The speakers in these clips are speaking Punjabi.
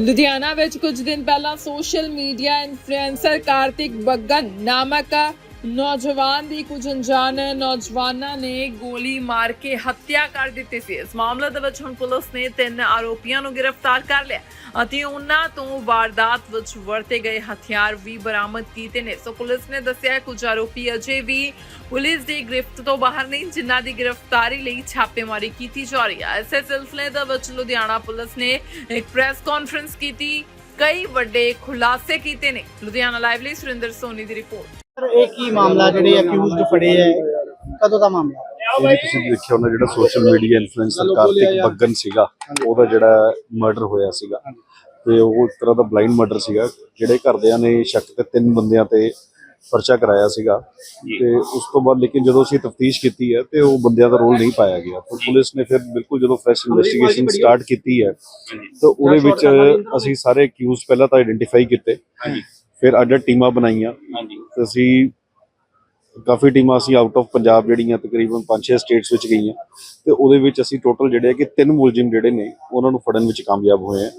ਲੁਧਿਆਣਾ ਵਿੱਚ ਕੁਝ ਦਿਨ ਪਹਿਲਾਂ social media influencer Kartik Baggan ਨਾਮਕ ਨੌਜਵਾਨ ਦੀ ਕੁਝ ਅਣਜਾਣ ਨੌਜਵਾਨਾਂ ਨੇ ਗੋਲੀ ਮਾਰ ਕੇ ਹੱਤਿਆ ਕਰ ਦਿੱਤੀ ਸੀ। ਇਸ ਮਾਮਲੇ ਦੇ ਵਿੱਚ ਹੁਣ ਪੁਲਿਸ ਨੇ ਤਿੰਨ ਆਰੋਪੀਆਂ ਨੂੰ ਗ੍ਰਿਫਤਾਰ ਕਰ ਲਿਆ ਅਤੇ ਉਹਨਾਂ ਤੋਂ ਵਾਰਦਾਤ ਵਿੱਚ ਵਰਤੇ ਗਏ ਹਥਿਆਰ ਵੀ ਬਰਾਮਦ ਕੀਤੇ ਨੇ। ਸੋ ਪੁਲਿਸ ਨੇ ਦੱਸਿਆ ਕੁਝ ਆਰੋਪੀ ਅਜੇ ਵੀ ਪੁਲਿਸ ਦੀ ਗ੍ਰਿਫਤ ਤੋਂ ਬਾਹਰ ਨਹੀਂ, ਜਿਨ੍ਹਾਂ ਦੀ ਗ੍ਰਿਫਤਾਰੀ ਲਈ ਛਾਪੇਮਾਰੀ ਕੀਤੀ ਜਾ ਰਹੀ ਹੈ। ਇਸੇ ਸਿਲਸਿਲੇ ਦੇ ਵਿੱਚ ਲੁਧਿਆਣਾ ਪੁਲਿਸ ਨੇ ਇੱਕ ਪ੍ਰੈਸ ਕਾਨਫਰੰਸ ਕੀਤੀ, ਕਈ ਵੱਡੇ ਖੁਲਾਸੇ ਕੀਤੇ ਨੇ। ਲੁਧਿਆਣਾ ਲਾਈਵ ਲਈ ਸੁਰਿੰਦਰ ਸੋਨੀ ਦੀ ਰਿਪੋਰਟ। ਇਹ ਕੀ ਮਾਮਲਾ ਜਿਹੜੇ ਅਕਿਊਜ਼ਡ ਫੜੇ ਹੈ? ਕਦੋਂ ਦਾ ਮਾਮਲਾ? ਇਹ ਤੁਸੀਂ ਦੇਖਿਆ ਹੋਣਾ ਜਿਹੜਾ social media influencer Kartik Baggan ਸੀਗਾ ਉਹਦਾ ਜਿਹੜਾ ਮਰਡਰ ਹੋਇਆ ਸੀਗਾ। ਤੇ ਉਹ ਇੱਕ ਤਰ੍ਹਾਂ ਦਾ ਬਲਾਈਂਡ ਮਰਡਰ ਸੀਗਾ ਜਿਹੜੇ ਘਰਦਿਆਂ ਨੇ ਸ਼ੱਕ ਤੇ ਤਿੰਨ ਬੰਦਿਆਂ ਤੇ ਪਰਚਾ ਕਰਾਇਆ ਸੀਗਾ। ਤੇ ਉਸ ਤੋਂ ਬਾਅਦ ਲੇਕਿਨ ਜਦੋਂ ਅਸੀਂ ਤਫਤੀਸ਼ ਕੀਤੀ ਹੈ ਤੇ ਉਹ ਬੰਦਿਆਂ ਦਾ ਰੋਲ ਨਹੀਂ ਪਾਇਆ ਗਿਆ। ਤਾਂ ਪੁਲਿਸ ਨੇ ਫਿਰ ਬਿਲਕੁਲ ਜਦੋਂ ਫਰੈਸ਼ ਇਨਵੈਸਟੀਗੇਸ਼ਨ ਸਟਾਰਟ ਕੀਤੀ ਹੈ ਤਾਂ ਉਹਦੇ ਵਿੱਚ ਅਸੀਂ ਸਾਰੇ ਅਕਿਊਜ਼ ਪਹਿਲਾਂ ਤਾਂ ਆਇਡੈਂਟੀਫਾਈ ਕੀਤੇ। ਫਿਰ ਅੱਡ ਟੀਮਾਂ ਬਣਾਈਆਂ। ਤੇ ਅਸੀਂ ਕਾਫੀ ਟੀਮਾਂ ਅਸੀਂ ਆਊਟ ਆਫ ਪੰਜਾਬ ਜਿਹੜੀਆਂ ਤਕਰੀਬਨ 5-6 ਸਟੇਟਸ ਵਿੱਚ ਗਈਆਂ। ਤੇ ਉਹਦੇ ਵਿੱਚ ਅਸੀਂ ਟੋਟਲ ਜਿਹੜੇ ਕਿ ਤਿੰਨ ਮੁਲਜ਼ਮ ਜਿਹੜੇ ਨੇ ਉਹਨਾਂ ਨੂੰ ਫੜਨ ਵਿੱਚ ਕਾਮਯਾਬ ਹੋਏ ਆ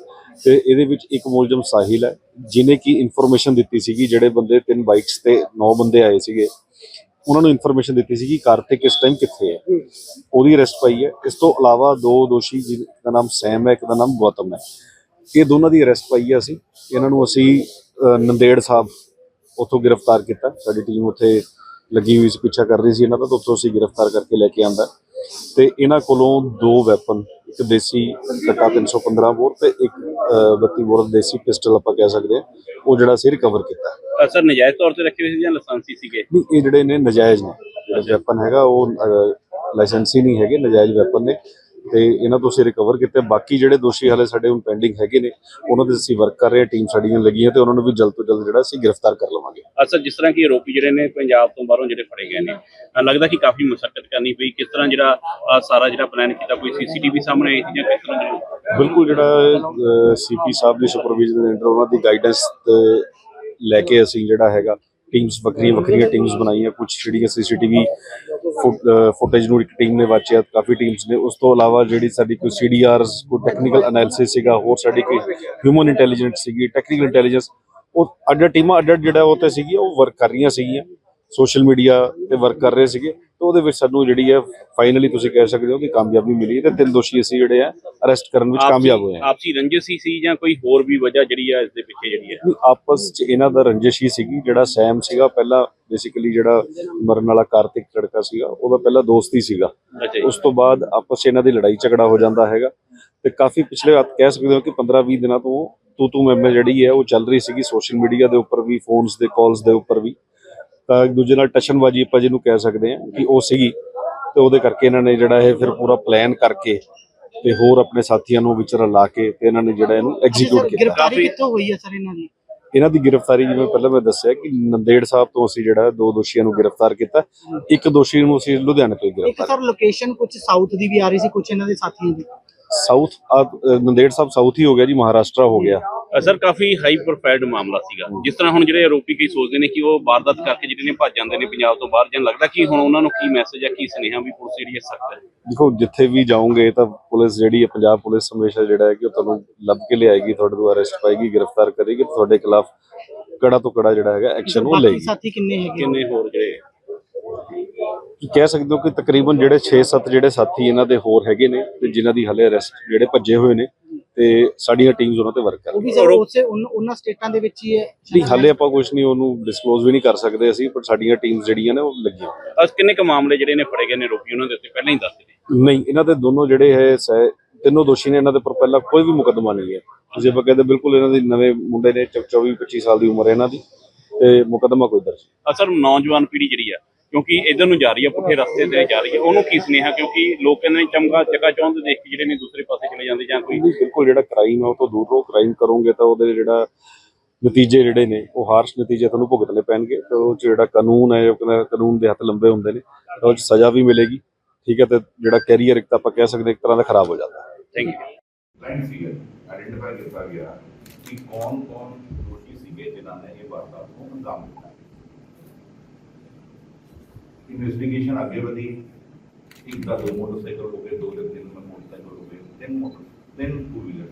ਤੇ ਇਹਦੇ ਵਿੱਚ ਇੱਕ ਮੁਲਜ਼ਮ ਸਾਹਿਲ ਹੈ ਜਿਨੇ ਕੀ ਇਨਫੋਰਮੇਸ਼ਨ ਦਿੱਤੀ ਸੀਗੀ ਜਿਹੜੇ ਬੰਦੇ ਤਿੰਨ ਬਾਈਕਸ ਤੇ 9 ਬੰਦੇ ਆਏ ਸੀਗੇ। ਉਹਨਾਂ ਨੂੰ ਇਨਫੋਰਮੇਸ਼ਨ ਦਿੱਤੀ ਸੀ ਕਿ ਕਾਰਤਿਕ ਇਸ ਟਾਈਮ ਕਿੱਥੇ ਹੈ? ਉਹਦੀ ਅਰੈਸਟ ਪਈ ਹੈ। ਇਸ ਤੋਂ ਇਲਾਵਾ ਦੋ ਦੋਸ਼ੀ ਜਿਨ੍ਹਾਂ ਦਾ ਨਾਮ ਸੈਮ ਹੈ ਇੱਕ ਦਾ ਨਾਮ ਗੌਤਮ ਹੈ। ਇਹ ਦੋਨਾਂ ਦੀ ਅਰੈਸਟ ਪਈ ਹੈ ਅਸੀਂ। ਇਹਨਾਂ ਨੂੰ ਅਸੀਂ ਨੰਦੇੜ ਸਾਹਿਬ ਉੱਥੋਂ ਗ੍ਰਿਫਤਾਰ ਕੀਤਾ। ਸਾਡੀ ਟੀਮ ਉੱਥੇ ਲੱਗੀ ਹੋਈ ਸੀ ਪਿੱਛਾ ਕਰ ਰਹੀ ਸੀ ਇਹਨਾਂ ਦਾ ਤਾਂ ਉੱਥੋਂ ਅਸੀਂ ਗ੍ਰਿਫਤਾਰ ਕਰਕੇ ਲੈ ਕੇ ਆਂਦਾ। ਤੇ ਇਹਨਾਂ ਕੋਲੋਂ ਦੋ ਵੈਪਨ ਇੱਕ ਦੇਸੀ ਕਟਾ 315 ਬੋਰ ਤੇ ਇੱਕ ਅਹ, 32 ਬੋਰ ਦੇਸੀ ਪਿਸਟਲ ਆਪਾਂ ਕਹਿ ਸਕਦੇ ਹਾਂ। ਉਹ ਜਿਹੜਾ ਅਸੀਂ ਰਿਕਵਰ ਕੀਤਾ। ਸਰ ਨਜਾਇਜ਼ ਤੌਰ ਤੇ ਰੱਖੇ ਹੋਏ ਸੀ ਜਾਂ ਲਾਇਸੈਂਸੀ ਸੀਗੇ? ਨਹੀਂ ਇਹ ਜਿਹੜੇ ਨੇ ਨਜਾਇਜ਼ ਨੇ। ਜਿਹੜਾ ਵੈਪਨ ਹੈਗਾ ਉਹ ਲਾਇਸੈਂਸੀ ਨਹੀਂ ਹੈਗੇ ਨਜਾਇਜ਼ ਵੈਪਨ ਨੇ। ਤੇ ਇਹਨਾਂ ਤੋਂ ਅਸੀਂ ਰਿਕਵਰ ਕੀਤੇ। ਬਾਕੀ ਜਿਹੜੇ ਦੋਸ਼ੀ ਹਾਲੇ ਸਾਡੇ ਹੁਣ ਪੈਂਡਿੰਗ ਹੈਗੇ ਨੇ ਉਹਨਾਂ ਦੇ ਅਸੀਂ ਵਰਕ ਕਰ ਰਹੇ ਹਾਂ ਟੀਮ ਸਾਡੀਆਂ ਲੱਗੀਆਂ ਤੇ ਉਹਨਾਂ ਨੂੰ ਵੀ ਜਲਦ ਤੋਂ ਜਲਦ ਜਿਹੜਾ ਅਸੀਂ ਗ੍ਰਿਫਤਾਰ ਕਰ ਲਵਾਂਗੇ। ਅ, ਸਰ ਜਿਸ ਤਰ੍ਹਾਂ ਕਿ ਆਰੋਪੀ ਜਿਹੜੇ ਨੇ ਪੰਜਾਬ ਤੋਂ ਬਾਹਰੋਂ ਜਿਹੜੇ ਫੜੇ ਗਏ ਨੇ ਲੱਗਦਾ ਕਿ ਕਾਫੀ ਮੁਸ਼ਕਲ ਕਰਨੀ ਪਈ। ਕਿਸ ਤਰ੍ਹਾਂ ਜਿਹੜਾ ਸਾਰਾ ਜਿਹੜਾ ਪਲਾਨ ਕੀਤਾ ਕੋਈ ਸੀਸੀਟੀਵੀ ਸਾਹਮਣੇ ਆਈ ਸੀ ਜਾਂ ਕਿਸ ਤਰ੍ਹਾਂ ਬਿਲਕੁਲ ਜਿਹੜਾ ਸੀਪੀ ਸਾਹਿਬ ਦੀ ਸੁਪਰਵਿਜ਼ਨ ਦੇ ਅੰਡਰ ਉਹਨਾਂ ਦੀ ਗਾਈਡੈਂਸ ਲੈ ਕੇ ਅਸੀਂ ਜਿਹੜਾ ਹੈਗਾ ਟੀਮਸ, ਵੱਖਰੀਆਂ ਵੱਖਰੀਆਂ ਟੀਮਸ ਬਣਾਈਆਂ ਕੁਝ ਜਿਹੜੀਆਂ ਸੀਸੀਟੀਵੀ ਫੁਟੇਜ ਨੂੰ ਇੱਕ ਟੀਮ ਨੇ ਵਾਚਿਆ, ਕਾਫੀ ਟੀਮਸ ਨੇ। ਉਸ ਤੋਂ ਇਲਾਵਾ ਜਿਹੜੀ ਸਾਡੀ ਕੋਈ ਸੀਡੀਆਰਸ, ਕੋਈ ਟੈਕਨੀਕਲ ਐਨਾਲਿਸਿਸ ਸੀਗਾ, ਹੋਰ ਸਾਡੀ ਕੋਈ ਹਿਊਮਨ ਇੰਟੈਲੀਜੈਂਸ ਸੀਗੀ ਟੈਕਨੀਕਲ ਇੰਟੈਲੀਜੈਂਸ ਉਹ ਅੱਡ ਟੀਮਾਂ ਅੱਡ ਅੱਡ ਜਿਹੜਾ ਉਹ ਤੇ ਸੀਗੀ ਉਹ ਵਰਕ ਕਰ ਰਹੀਆਂ ਸੀਗੀਆਂ। ਸੋਸ਼ਲ ਮੀਡੀਆ ਤੇ ਵਰਕ ਕਰ ਰਹੇ ਸੀਗੇ ਤੇ ਉਹਦੇ ਵਿੱਚ ਸਾਨੂੰ ਜਿਹੜੀ ਹੈ ਫਾਈਨਲੀ ਤੁਸੀਂ ਕਹਿ ਸਕਦੇ ਹੋ ਕਿ ਕਾਮਯਾਬੀ ਮਿਲੀ ਤੇ ਤਿੰਨ ਦੋਸ਼ੀ ਅਸੀਂ ਜਿਹੜੇ ਆ ਅਰੈਸਟ ਕਰਨ ਵਿੱਚ ਕਾਮਯਾਬ ਹੋਏ ਹਾਂ ਆਪਸੀ ਰੰਜਿਸ਼ ਹੀ ਸੀ ਜਾਂ ਕੋਈ ਹੋਰ ਵੀ ਵਜ੍ਹਾ ਜਿਹੜੀ ਹੈ ਇਸ ਦੇ ਪਿੱਛੇ ਜਿਹੜੀ ਨਹੀਂ, ਆਪਸ ਚ ਇਹਨਾਂ ਦਾ ਰੰਜਿਸ਼ ਹੀ ਸੀਗੀ ਜਿਹੜਾ ਸੈਮ ਸੀਗਾ ਪਹਿਲਾਂ ਬੇਸਿਕਲੀ ਜਿਹੜਾ ਮਰਨ ਵਾਲਾ ਕਾਰਤਿਕ ਲੜਕਾ ਸੀਗਾ ਉਹਦਾ ਪਹਿਲਾਂ ਦੋਸਤ ਹੀ ਸੀਗਾ। ਉਸ ਤੋਂ ਬਾਅਦ ਆਪਸ ਚ ਇਹਨਾਂ ਦੀ ਲੜਾਈ ਝਗੜਾ ਹੋ ਜਾਂਦਾ ਹੈਗਾ ਤੇ ਕਾਫੀ ਪਿਛਲੇ ਆਪ ਕਹਿ ਸਕਦੇ ਹੋ ਕਿ 15-20 ਦਿਨਾਂ ਤੋਂ ਤੂ ਤੂ ਮੈਂ ਜਿਹੜੀ ਹੈ ਉਹ ਚੱਲ ਰਹੀ ਸੀਗੀ ਸੋਸ਼ਲ ਮੀਡੀਆ ਦੇ ਉੱਪਰ ਵੀ ਫੋਨਸ ਦੇ ਕਾਲਸ ਦੇ ਉੱਪਰ ਵੀ। ਤਾਂ ਇੱਕ ਦੂਜੇ ਨਾਲ ਟਸ਼ਨਬਾਜੀ ਆਪਾਂ ਜਿਹਨੂੰ ਕਹਿ ਸਕਦੇ ਹਾਂ ਕਿ ਉਹ ਸੀਗੀ ਤੇ ਉਹਦੇ ਕਰਕੇ ਇਹਨਾਂ ਨੇ ਜਿਹੜਾ ਇਹ ਫਿਰ ਪੂਰਾ ਪਲਾਨ ਕਰਕੇ ਤੇ ਹੋਰ ਆਪਣੇ ਸਾਥੀਆਂ ਨੂੰ ਵਿਚਾਰ ਲਾ ਕੇ ਤੇ ਇਹਨਾਂ ਨੇ ਜਿਹੜਾ ਇਹਨੂੰ ਐਗਜ਼ੀਕਿਊਟ ਕੀਤਾ। ਗ੍ਰਿਫਤਾਰੀ ਕਿੱਥੋਂ ਹੋਈ ਹੈ ਸਰ ਇਹਨਾਂ ਦੀ? ਇਹਨਾਂ ਦੀ ਗ੍ਰਿਫਤਾਰੀ ਜਿਵੇਂ ਪਹਿਲਾਂ ਮੈਂ ਦੱਸਿਆ ਕਿ ਨੰਦੇੜ ਸਾਹਿਬ ਤੋਂ ਅਸੀਂ ਜਿਹੜਾ ਦੋ ਦੋਸ਼ੀਆਂ ਨੂੰ ਗ੍ਰਿਫਤਾਰ ਕੀਤਾ। ਇੱਕ ਦੋਸ਼ੀ ਨੂੰ ਅਸੀਂ ਲੁਧਿਆਣੇ ਤੋਂ ਹੀ ਇੱਕ ਗ੍ਰਿਫਤਾਰ ਸਰ ਲੋਕੇਸ਼ਨ ਕੁਝ ਸਾਊਥ ਦੀ ਵੀ ਆ ਰਹੀ ਸੀ ਕੁਝ ਇਹਨਾਂ ਦੇ ਸਾਥੀਆਂ ਦੀ? ਸਾਊਥ ਨੰਦੇੜ ਸਾਹਿਬ ਸਾਊਥ ਹੀ ਹੋ ਗਿਆ ਜੀ ਮਹਾਰਾਸ਼ਟਰ ਹੋ ਗਿਆ। ਸਰ ਕਾਫੀ ਹਾਈ ਪ੍ਰੋਫਾਈਲਡ ਮਾਮਲਾ ਸੀਗਾ। ਜਿਸ ਤਰ੍ਹਾਂ ਹੁਣ ਜਿਹੜੇ ਆਰੋਪੀ ਕਈ ਸੋਚਦੇ ਨੇ ਕਿ ਉਹ ਵਾਰਦਾਤ ਕਰਕੇ ਜਿਹੜੇ ਨੇ ਭੱਜ ਜਾਂਦੇ ਨੇ ਪੰਜਾਬ ਤੋਂ ਬਾਹਰ ਜਾਂ ਲੱਗਦਾ ਕਿ ਹੁਣ ਉਹਨਾਂ ਨੂੰ ਕੀ ਮੈਸੇਜ ਹੈ ਕੀ ਸੁਨੇਹਾ ਵੀ ਪੁਲਿਸ ਜਿਹੜੀ ਹੈ ਸਖਤ ਹੈ? ਦੇਖੋ ਜਿੱਥੇ ਵੀ ਜਾਓਗੇ ਤਾਂ ਪੁਲਿਸ ਜਿਹੜੀ ਹੈ ਪੰਜਾਬ ਪੁਲਿਸ ਹਮੇਸ਼ਾ ਜਿਹੜਾ ਹੈ ਕਿ ਉਹ ਤੁਹਾਨੂੰ ਲੱਭ ਕੇ ਲਿਆਏਗੀ ਤੁਹਾਡੇ ਤੋਂ ਅਰੈਸਟ ਪਾਏਗੀ ਗ੍ਰਿਫਤਾਰ ਕਰੇਗੀ ਤੁਹਾਡੇ ਖਿਲਾਫ ਕੜਾ ਤੋਂ ਕੜਾ ਜਿਹੜਾ ਹੈਗਾ ਐਕਸ਼ਨ ਉਹ ਲਏਗੀ। ਸਾਥੀ ਕਿੰਨੇ ਹੈਗੇ? ਕਿੰਨੇ ਹੋਰ ਜਿਹੜੇ? ਕਿ ਕਹਿ ਸਕਦੇ ਹੋ ਕਿ ਤਕਰੀਬਨ ਜਿਹੜੇ 6-7 ਜਿਹੜੇ ਸਾਥੀ ਇਹਨਾਂ ਦੇ ਹੋਰ ਹੈਗੇ ਨੇ ਤੇ ਜਿਨ੍ਹਾਂ ਦੀ ਹਲੇ ਅਰੈਸਟ ਜਿਹੜੇ ਭੱਜੇ ਹੋਏ ਨੇ ਤੇ ਸਾਡੀਆਂ ਟੀਮਸ ਉਹਨਾਂ ਤੇ ਵਰਕ ਕਰ ਉਹ ਰਹੀਆਂ ਵੀ ਸਰ ਉਸੇ ਉਨ- ਉਹਨਾਂ ਸਟੇਟਾਂ ਦੇ ਵਿੱਚ ਹੀ ਹੈ ਨਹੀਂ ਹਾਲੇ ਆਪਾਂ ਕੁਝ ਨਹੀਂ ਉਹਨੂੰ ਡਿਸਕਲੋਜ਼ ਵੀ ਨਹੀਂ ਕਰ ਸਕਦੇ ਅਸੀਂ ਪਰ ਸਾਡੀਆਂ ਟੀਮਸ ਜਿਹੜੀਆਂ ਨੇ ਉਹ ਲੱਗੀਆਂ ਹੋਈਆਂ। ਅਸ ਕਿੰਨੇ ਕ ਮਾਮਲੇ ਜਿਹੜੇ ਨੇ ਫੜੇ ਗਏ ਨੇ ਆਰੋਪੀ ਉਹਨਾਂ ਦੇ ਉੱਤੇ? ਪਹਿਲਾਂ ਹੀ ਦੱਸ ਦਿੱਤੇ ਨਹੀਂ ਇਹਨਾਂ ਦੇ ਦੋਨੋਂ ਜਿਹੜੇ ਹੈ ਸੈ- ਤਿੰਨੋਂ ਦੋਸ਼ੀ ਨੇ ਇਹਨਾਂ ਦੇ ਪਰ ਪਹਿਲਾਂ ਕੋਈ ਵੀ ਮੁਕੱਦਮਾ ਨਹੀਂ ਹੈ ਜੇ ਆਪਾਂ ਕਹਿੰਦੇ ਬਿਲਕੁਲ ਇਹਨਾਂ ਦੀ ਨਵੇਂ ਮੁੰਡੇ ਨੇ 24 25 ਸਾਲ ਦੀ ਉਮਰ ਹੈ ਇਹਨਾਂ ਦੀ ਤੇ ਮੁਕੱਦਮਾ ਕੋਈ ਦਰਜ ਨਹੀਂ। ਅਸਰ ਨੌਜਵਾਨ ਪੀੜ੍ਹੀ ਜਿਹੜੀ ਆ ਕਿਉਂਕਿ ਇਧਰ ਨੂੰ ਜਾ ਰਹੀ ਹੈ ਪੁੱਠੇ ਰਸਤੇ ਤੇ ਜਾ ਰਹੀ ਹੈ ਉਹਨੂੰ ਕੀ ਸੁਨੇਹਾ? ਕਿਉਂਕਿ ਲੋਕ ਕਹਿੰਦੇ ਨੇ ਚਮਕਾ ਚੱਕਾ ਚੌਂਦ ਦੇਖ ਕੇ ਜਿਹੜੇ ਨੇ ਦੂਸਰੇ ਪਾਸੇ ਚਲੇ ਜਾਂਦੇ ਜਾਂ ਕੋਈ ਬਿਲਕੁਲ ਜਿਹੜਾ ਕ੍ਰਾਈਮ ਹੈ ਉਹ ਤੋਂ ਦੂਰ ਰਹੋ ਕ੍ਰਾਈਮ ਕਰੋਗੇ ਤਾਂ ਉਹਦੇ ਜਿਹੜਾ ਨਤੀਜੇ ਜਿਹੜੇ ਨੇ ਉਹ ਹਾਰਸ਼ ਨਤੀਜੇ ਤੁਹਾਨੂੰ ਭੁਗਤਣੇ ਪੈਣਗੇ। ਤੇ ਉਹ ਜਿਹੜਾ ਕਾਨੂੰਨ ਹੈ ਉਹ ਕਹਿੰਦਾ ਕਾਨੂੰਨ ਦੇ ਹੱਥ ਲੰਬੇ ਹੁੰਦੇ ਨੇ ਤਾਂ ਉਹ 'ਚ ਸਜ਼ਾ ਵੀ ਮਿਲੇਗੀ। ਠੀਕ ਹੈ ਤੇ ਜਿਹੜਾ ਕੈਰੀਅਰ ਇੱਕ ਤਾਂ ਆਪਾਂ ਕਹਿ ਸਕਦੇ ਇੱਕ ਤਰ੍ਹਾਂ ਦਾ ਖਰਾਬ ਹੋ ਜਾਂਦਾ। ਥੈਂਕ ਯੂ ਕਲਾइंट ਸੀਗੇ ਆਇਡੈਂਟੀਫਾਈ ਕੀਤਾ ਗਿਆ ਕਿ ਕੌਣ ਕੌਣ ਦੋਸ਼ੀ ਸੀਗੇ ਜਿਨ੍ਹਾਂ ਨੇ ਇਹ ਵਾਰਦਾਤ ਨੂੰ ਅੰਜਾਮ ਦਿੱਤਾ। ਇਨਵੈਸਟੀਗੇਸ਼ਨ ਅੱਗੇ ਵਧੀ। ਇੱਕ ਦਾ ਦੋ ਮੋਟਰਸਾਈਕਲ ਹੋ ਗਏ, ਦੋ ਦੇ ਤਿੰਨ ਮੋਟਰਸਾਈਕਲ ਹੋ ਗਏ, ਤਿੰਨ ਮੋਟਰ ਤਿੰਨ ਟੂ ਵੀਲਰ